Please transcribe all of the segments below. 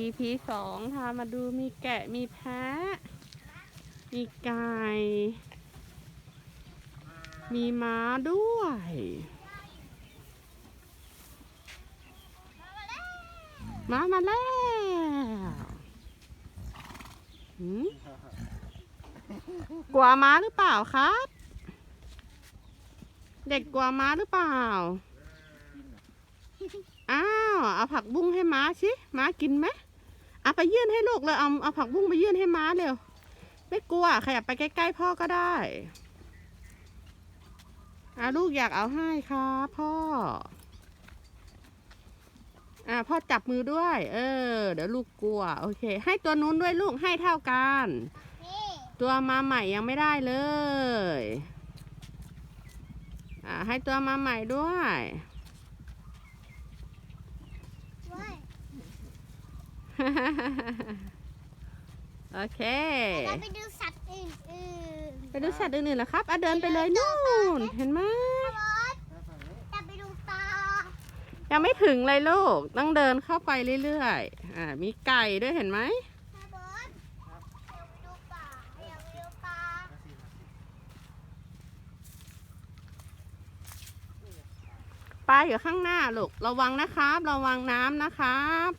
EP สองพามาดูมีแกะมีแพะ มีไก่ มีม้าด้วยม้ามาแล้วหืมกลัวม้าหรือเปล่าครับ เด็กกลัวม้าหรือเปล่า เอาผักบุ้งให้ม้าสิม้ากินไหมเอาไปยื่นให้ลูกเลยเอาเอาผักบุ้งไปยื่นให้ม้าเร็วไม่กลัวขยับไปใกล้ๆพ่อก็ได้อาลูกอยากเอาให้ครับพ่อ อ่าพ่อจับมือด้วย เออ เดี๋ยวลูกกลัว โอเค ให้ตัวนู้นด้วยลูกให้เท่ากัน ตัวมาใหม่ยังไม่ได้เลย อ่าให้ตัวมาใหม่ด้วย โอเค เราไปดูสัตว์อื่นไปดูสัตว์อื่นๆเหรอครับอะเดินไปเลยนู่น เห็นไหมๆรถจะไปดูปลายังไม่ถึงเลยลูก ต้องเดินเข้าไปเรื่อยๆ อ่า มีไก่ด้วยเห็นไหมถ้ารถอยากไปดูปลาอยากไปดูปลาปลาอยู่ข้างหน้าลูก ระวังนะครับ ระวังน้ำนะครับ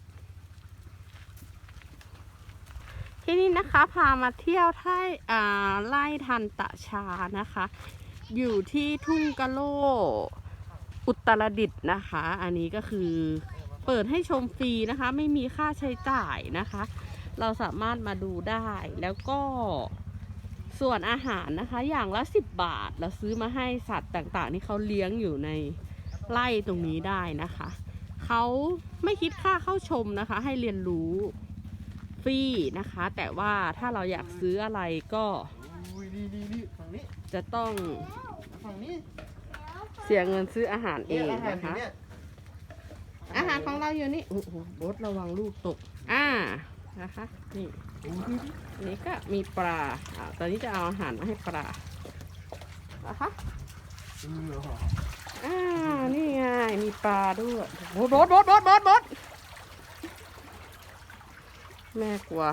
ที่นี่นะคะพามาเที่ยวท่ายอ่ไล่ทันตะชานะคะ อยู่ที่ทุ่งกะโล อุตรดิตถ์นะคะ อันนี้ก็คือเปิดให้ชมฟรีนะคะ ไม่มีค่าใช้จ่ายนะคะ เราสามารถมาดูได้แล้วก็ส่วนอาหารนะคะอย่างละ 10 บาท เราซื้อมาให้สัตว์ต่างๆ ที่เขาเลี้ยงอยู่ในไร่ตรงนี้ได้นะคะ เขาไม่คิดค่าเข้าชมนะคะ ให้เรียนรู้ ฟรีนะคะ แต่ว่าถ้าเราอยากซื้ออะไรก็อุ้ยนี่นี่นี่ฝั่งนี้จะต้องฝั่งนี้เสียเงินซื้ออาหารเอเนี่ยงอาหารนะคะเนี่ยอาหารของเราอยู่นี่โอ้โหบดระวังลูกตก อ่านะคะ นี่อุ้ยอันนี้ก็มีปลาอ่าตอนนี้จะเอาอาหารมาให้ปลานะคะอือเหรออ่านี่ไงมีปลาด้วยโบดบดบดบดบดบด แม่กลัว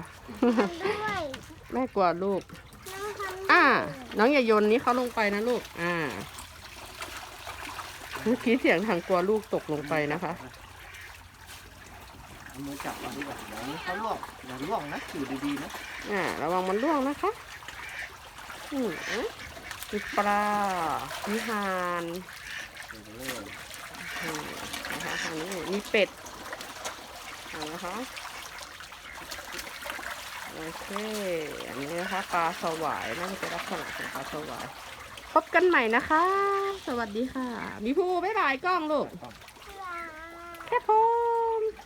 ด้วยแม่กลัวลูก น้องทำอ่า น้องอย่าโยนนี้เขาลงไปนะลูก อ่า เมื่อกี้เสียงทางกลัวลูกตกลงไปนะคะ เอามือจับมาดีกว่าเดี๋ยวนี้เขาล่วงอย่าล่วงนะอยู่ดีๆนะอ่า ระวังมันร่วงนะคะ อืมมีปลามีห่านเดี๋ยวเลยอืมนะคะทางนี้มีเป็ดอ่านะคะโอ เค อันนี้นะคะปลาสวายน่าจะเป็นลักษณะของปลาสวาย พบกันใหม่นะคะ สวัสดีค่ะ มีภูบ๊ายบายกล้องลูกก่อนปลาแค่พอ